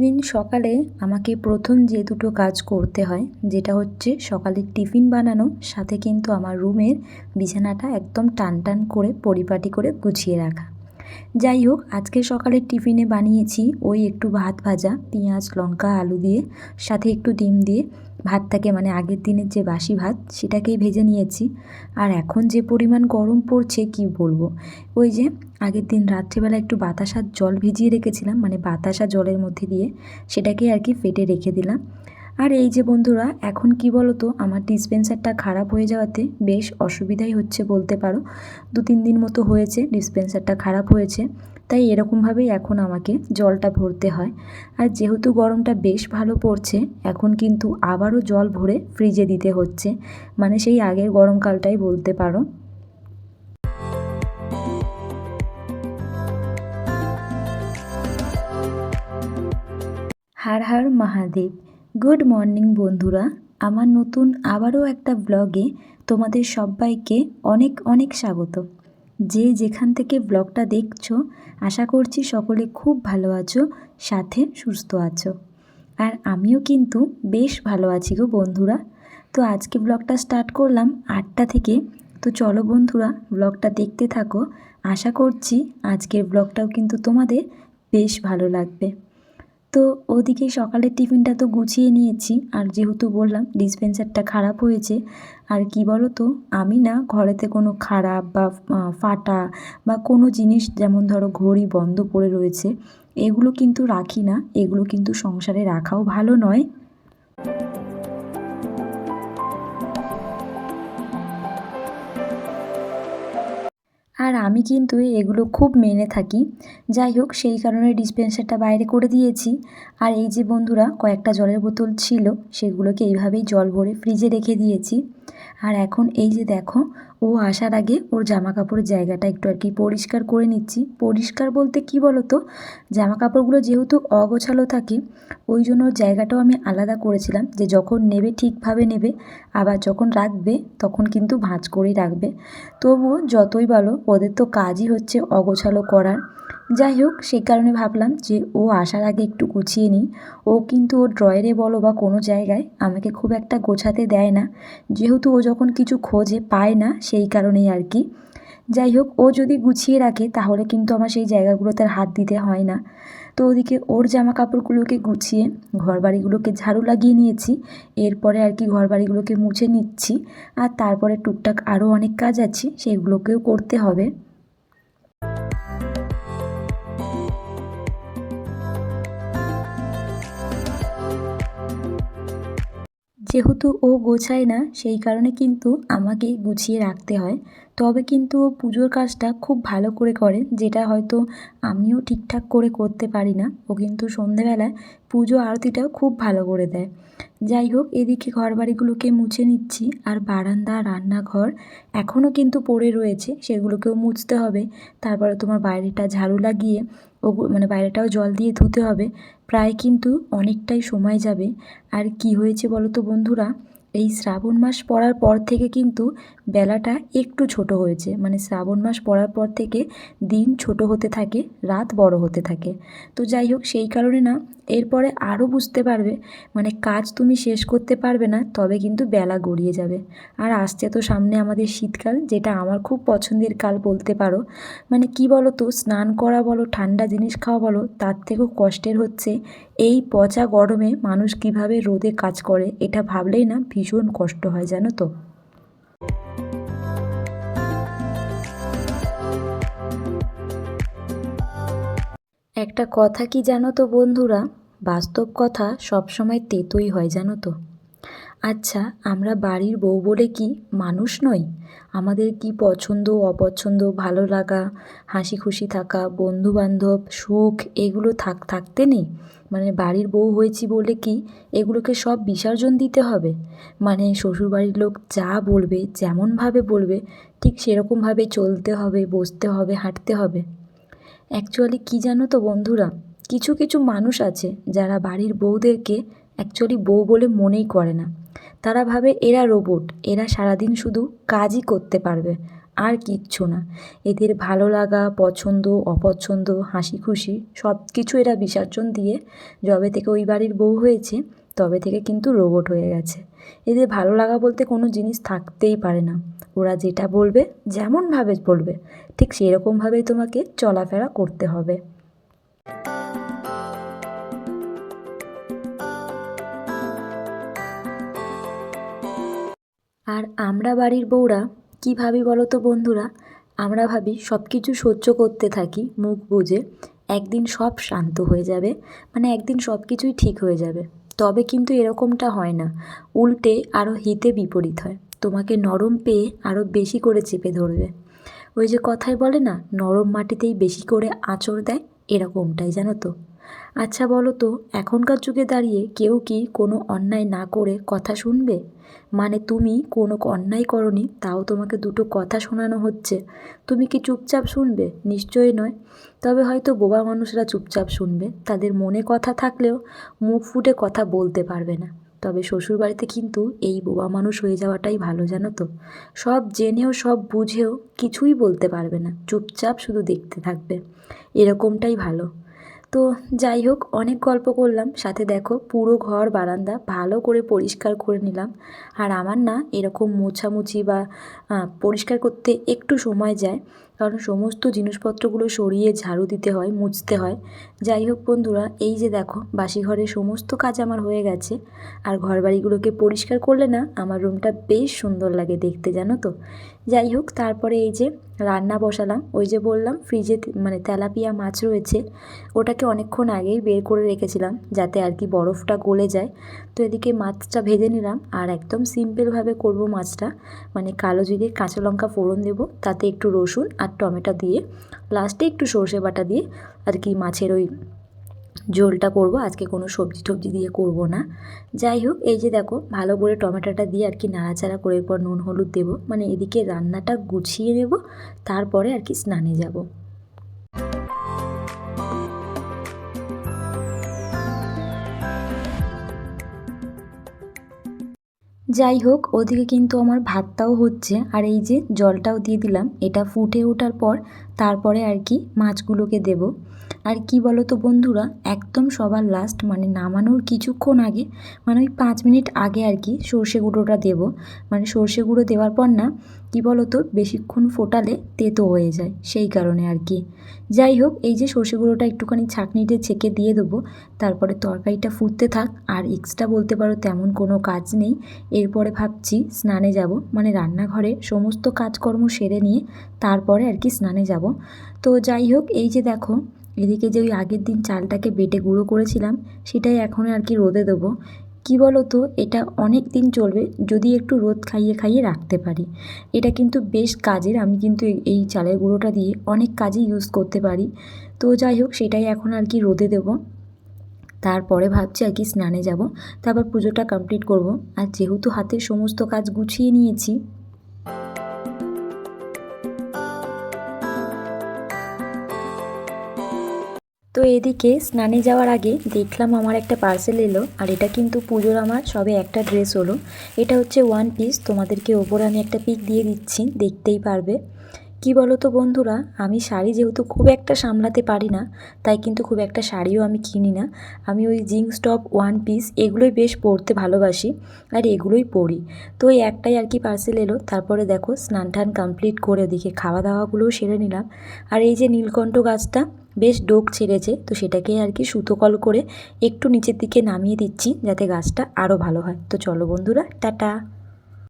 প্রতিদিন সকালে আমাকে প্রথম যে দুটো কাজ করতে হয়, যেটা হচ্ছে সকালে টিফিন বানানো, সাথে কিন্তু আমার রুমের বিছানাটা একদম টান টান করে পরিপাটি করে গুছিয়ে রাখা। যাই হোক, আজকে সকালে টিফিনে বানিয়েছি ওই একটু ভাত ভাজা, পেঁয়াজ, লঙ্কা, আলু দিয়ে, সাথে একটু ডিম দিয়ে ভাতটাকে মানে আগের দিনের যে বাসি ভাত, সেটাকেই ভেজে নিয়েছি। আর এখন যে পরিমাণ গরম পড়ছে, কি বলব? ওই যে আগের দিন রাত্রিবেলা একটু বাতাসার জল ভিজিয়ে রেখেছিলাম মানে বাতাসা জলের মধ্যে দিয়ে সেটাকে আর কি ফেটে রেখে দিলাম। আর এই যে বন্ধুরা, এখন কি বলো তো আমার ডিসপেন্সারটা খারাপ হয়ে যাওয়াতে বেশ অসুবিধাই হচ্ছে বলতে পারো। দু তিন দিন মতো হয়েছে, ডিসপেন্সারটা খারাপ হয়েছে। তাই এরকমভাবেই এখন আমাকে জলটা ভরতে হয়। আর যেহেতু গরমটা বেশ ভালো পড়ছে, এখন কিন্তু আবারও জল ভরে ফ্রিজে দিতে হচ্ছে। মানে সেই আগের গরমকালটাই বলতে পারো। হার হার মহাদেব, গুড মর্নিং বন্ধুরা। আমার নতুন আবারও একটা ব্লগে তোমাদের সবাইকে অনেক অনেক স্বাগত। যে যেখান থেকে ব্লগটা দেখছ, আশা করছি সকলে খুব ভালো আছো, সাথে সুস্থ আছো। আর আমিও কিন্তু বেশ ভালো আছি গো বন্ধুরা। তো আজকে ব্লগটা স্টার্ট করলাম আটটা থেকে। তো চলো বন্ধুরা, ব্লগটা দেখতে থাকো। আশা করছি আজকের ব্লগটাও কিন্তু তোমাদের বেশ ভালো লাগবে। তো ওদিকে সকালের টিফিনটা তো গুছিয়ে নিয়েছি। আর যেহেতু বললাম ডিসপেন্সারটা খারাপ হয়েছে, আর কি বলো তো আমি না ঘরেতে কোনো খারাপ বা ফাটা বা কোনো জিনিস যেমন ধরো ঘড়ি বন্ধ পড়ে রয়েছে, এগুলো কিন্তু রাখি না। এগুলো কিন্তু সংসারে রাখাও ভালো নয়। আর আমি কিন্তু এগুলো খুব মেনে থাকি। যাই হোক, সেই কারণে ডিসপেন্সারটা বাইরে করে দিয়েছি। আর এই যে বন্ধুরা, কয়েকটা জলের বোতল ছিল, সেগুলোকে এইভাবেই জল ভরে ফ্রিজে রেখে দিয়েছি। আর এখন এই যে দেখো, ও আসার আগে ওর জামা কাপড়ের জায়গাটা একটু আর কি পরিষ্কার করে নিচ্ছি। পরিষ্কার বলতে কি বলো তো জামা কাপড়গুলো যেহেতু অগোছালো থাকে, ওই জন্য জায়গাটাও আমি আলাদা করেছিলাম যে যখন নেবে ঠিকভাবে নেবে, আবার যখন রাখবে তখন কিন্তু ভাঁজ করেই রাখবে। তবুও যতই বলো, ওদের তো কাজই হচ্ছে অগোছালো করার। যাই হোক সেই কারণে ভাবলাম যে ও আসার আগে একটু গুছিয়ে নিই। ও কিন্তু ও ড্রয়ারে বলো বা কোনো জায়গায় আমাকে খুব একটা গোছাতে দেয় না। যেহেতু ও যখন কিছু খোঁজে পায় না, সেই কারণেই আর কি। যাই হোক ও যদি গুছিয়ে রাখে, তাহলে কিন্তু আমার সেই জায়গাগুলোতে হাত দিতে হয় না। তো ওদিকে ওর জামা কাপড়গুলোকে গুছিয়ে ঘর বাড়িগুলোকে ঝাড়ু লাগিয়ে নিয়েছি। এরপরে আর কি ঘর বাড়িগুলোকে মুছে নিচ্ছি। আর তারপরে টুকটাক আরও অনেক কাজ আছে, সেগুলোকেও করতে হবে। যেহেতু ও গোছায় না, সেই কারণে কিন্তু আমাকেই গুছিয়ে রাখতে হয়। তবে কিন্তু ও পুজোর কাজটা খুব ভালো করে করে, যেটা হয়তো আমিও ঠিকঠাক করে করতে পারি না। ও কিন্তু সন্ধেবেলায় পুজো আরতিটাও খুব ভালো করে দেয়। যাই হোক, এদিকে ঘর বাড়িগুলোকে মুছে নিচ্ছি, আর বারান্দা, রান্নাঘর এখনও কিন্তু পড়ে রয়েছে, সেগুলোকেও মুছতে হবে। তারপরে তোমার বাইরেটা ঝাড়ু লাগিয়ে ওগু মানে বাইরেটাও জল দিয়ে ধুতে হবে। প্রায় কিন্তু অনেকটাই সময় যাবে। আর কি হয়েছে বলো তো বন্ধুরা? এই শ্রাবণ মাস পড়ার পর থেকে কিন্তু বেলাটা একটু ছোট হয়েছে। মানে শ্রাবণ মাস পড়ার পর থেকে দিন ছোট হতে থাকে, রাত বড় হতে থাকে। তো যাই হোক, সেই কারণে না, এরপরে আরও বুঝতে পারবে মানে কাজ তুমি শেষ করতে পারবে না, তবে কিন্তু বেলা গড়িয়ে যাবে। আর আসছে তো সামনে আমাদের শীতকাল, যেটা আমার খুব পছন্দের কাল বলতে পারো। মানে কি বলো তো স্নান করা বলো, ঠান্ডা জিনিস খাওয়া বলো, তার থেকেও কষ্টের হচ্ছে এই পচা গরমে মানুষ কীভাবে রোদে কাজ করে, এটা ভাবলেই না ভীষণ কষ্ট হয়, জানো তো। একটা কথা কি জানো তো বন্ধুরা? বাস্তব কথা সবসময় তেতোই হয়, জানো তো। আচ্ছা আমরা বাড়ির বউ বলে কি মানুষ নই? আমাদের কি পছন্দ, অপছন্দ, ভালো লাগা হাসি খুশি থাকা, বন্ধুবান্ধব, সুখ, এগুলো থাক, থাকতে নেই? মানে বাড়ির বউ হয়েছি বলে কি এগুলোকে সব বিসর্জন দিতে হবে? মানে শ্বশুরবাড়ির লোক যা বলবে, যেমনভাবে বলবে, ঠিক সেরকমভাবে চলতে হবে, বসতে হবে, হাঁটতে হবে। অ্যাকচুয়ালি কী জানো তো বন্ধুরা? কিছু কিছু মানুষ আছে যারা বাড়ির বউদেরকে অ্যাকচুয়ালি বউ বলে মনেই করে না। তারা ভাবে এরা রোবট, এরা সারাদিন শুধু কাজই করতে পারবে, আর কিচ্ছু না। এদের ভালো লাগা, পছন্দ, অপছন্দ হাসি খুশি সব কিছু এরা বিসর্জন দিয়ে যবে থেকে ওই বাড়ির বউ হয়েছে, তবে থেকে কিন্তু রোবট হয়ে গেছে। এদের ভালো লাগা বলতে কোনো জিনিস থাকতেই পারে না। ওরা যেটা বলবে, যেমনভাবে বলবে, ঠিক সেরকমভাবেই তোমাকে চলাফেরা করতে হবে। আর আমরা বাড়ির বউরা কী ভাবি বলো তো বন্ধুরা? আমরা ভাবি সব কিছু সহ্য করতে থাকি, মুখ বুজে, একদিন সব শান্ত হয়ে যাবে মানে একদিন সব কিছুই ঠিক হয়ে যাবে। তবে কিন্তু এরকমটা হয় না। উল্টে আরও হিতে বিপরীত হয়। তোমাকে নরম পেয়ে আরও বেশি করে চেপে ধরবে। ওই যে কথায় বলে না, নরম মাটিতেই বেশি করে আঁচড় দেয়, এরকমটাই, জানো তো? আচ্ছা বলো তো, এখনকার যুগে দাঁড়িয়ে কেউ কি কোনো অন্যায় না করে কথা শুনবে? মানে তুমি কোনো অন্যায় করনি, তাও তোমাকে দুটো কথা শোনানো হচ্ছে। তুমি কি চুপচাপ শুনবে? নিশ্চয়ই নয়। তবে হয়তো বোবা মানুষরা চুপচাপ শুনবে। তাদের মনে কথা থাকলেও মুখ ফুটে কথা বলতে পারবে না। তবে শ্বশুরবাড়িতে কিন্তু এই বোবা মানুষ হয়ে যাওয়াটাই ভালো, জানো তো। সব জেনেও, সব বুঝেও কিছুই বলতে পারবে না। চুপচাপ শুধু দেখতে থাকবে। এরকমটাই ভালো। তো যাই হোক, অনেক গল্প করলাম। সাথে দেখো, পুরো ঘর, বারান্দা ভালো করে পরিষ্কার করে নিলাম। আর আমার না এরকম মোছামুছি বা পরিষ্কার করতে একটু সময় যায়। কারণ সমস্ত জিনিসপত্রগুলো সরিয়ে ঝাড়ু দিতে হয়, মুছতে হয়। যাই হোক বন্ধুরা, এই যে দেখো বাসি ঘরের সমস্ত কাজ আমার হয়ে গেছে। আর ঘরবাড়িগুলোকে পরিষ্কার করলে না, আমার রুমটা বেশ সুন্দর লাগে দেখতে, জানো তো? যাই হোক, তারপরে এই যে রান্না বসালাম। ওই যে বললাম, ফ্রিজে মানে তেলাপিয়া মাছ রয়েছে। ওটাকে অনেকক্ষণ আগেই বের করে রেখেছিলাম, যাতে আর কি বরফটা গলে যায়। তো এদিকে মাছটা ভেজে নিলাম আর একদম সিম্পলভাবে করব মাছটা। মানে কালো জিরে কাঁচা লঙ্কা ফোড়ন দেবো, তাতে একটু রসুন আর টমেটো দিয়ে, লাস্টে একটু সর্ষে বাটা দিয়ে আর কি মাছের ওই ঝোলটা করব। আজকে কোনো সবজি টবজি দিয়ে করব না। যাই হোক, এই যে দেখো, ভালো করে টমেটোটা দিয়ে আর কি নাড়াচাড়া করে পর নুন, হলুদ দেবো। মানে এদিকে রান্নাটা গুছিয়ে নেব, তারপরে আর কি স্নানে যাব। যাই হোক, ওদিকে কিন্তু আমার ভাতটাও হচ্ছে। আর এই যে জলটাও দিয়ে দিলাম, এটা ফুটে ওঠার পর তারপরে আর কি মাছগুলোকে দেব। আর কি বলো তো বন্ধুরা, একদম সবার লাস্ট মানে নামানোর কিছুক্ষণ আগে মানে ওই পাঁচ মিনিট আগে আর কি সর্ষে গুঁড়োটা দেবো। মানে সর্ষে গুঁড়ো দেওয়ার পর না, কি বলো তো বেশিক্ষণ ফোটালে তেতো হয়ে যায়, সেই কারণে আর কি। যাই হোক, এই যে সর্ষে গুঁড়োটা একটুখানি ছাঁকনিতে ছেঁকে দিয়ে দেবো, তারপরে তরকারিটা ফুটতে থাক, আর এক্সট্রা বলতে পারো তেমন কোনো কাজ নেই। এরপরে ভাবছি স্নানে যাব মানে রান্নাঘরে সমস্ত কাজকর্ম সেরে নিয়ে তারপরে আর কি স্নানে যাব। তো যাই হোক, এই যে দেখো এদিকে যে ওই আগের দিন চালটাকে বেটে গুঁড়ো করেছিলাম, সেটাই এখন আর কি রোদে দেবো। কি বলো তো এটা অনেক দিন চলবে, যদি একটু রোদ খাইয়ে খাইয়ে রাখতে পারি। এটা কিন্তু বেশ কাজের, আমি কিন্তু এই চালের গুঁড়োটা দিয়ে অনেক কাজে ইউজ করতে পারি। তো যাই হোক, সেটাই এখন আর কি রোদে দেবো। তারপরে ভাবছি আর কি স্নানে যাব। তারপর পুজোটা কমপ্লিট করব। আর যেহেতু হাতের সমস্ত কাজ গুছিয়ে নিয়েছি তো এদিকে স্নানে যাওয়ার আগে দেখলাম আমার একটা পার্সেল এলো, আর এটা কিন্তু পুজোর আমার সবে একটা ড্রেস হলো। এটা হচ্ছে ওয়ান পিস তোমাদেরকে ওপর আমি একটা পিক দিয়ে দিচ্ছি, দেখতেই পারবে। কি বলো তো বন্ধুরা? আমি শাড়ি যেহেতু খুব একটা সামলাতে পারি না, তাই কিন্তু খুব একটা শাড়িও আমি কিনি না। আমি ওই জিন্স টপ, ওয়ান পিস এগুলোই বেশ পরতে ভালোবাসি আর এগুলোই পরি। তো ওই একটাই আর কি পার্সেল এলো, তারপরে দেখো স্নান টান কমপ্লিট করে ওদিকে খাওয়া দাওয়াগুলোও সেরে নিলাম। আর এই যে নীলকণ্ঠ গাছটা বেশ ডোক ছেড়েছে, তো সেটাকে আর কি সুতো কল করে একটু নিচের দিকে নামিয়ে দিচ্ছি যাতে গাছটা আরও ভালো হয়। তো চলো বন্ধুরা, টাটা!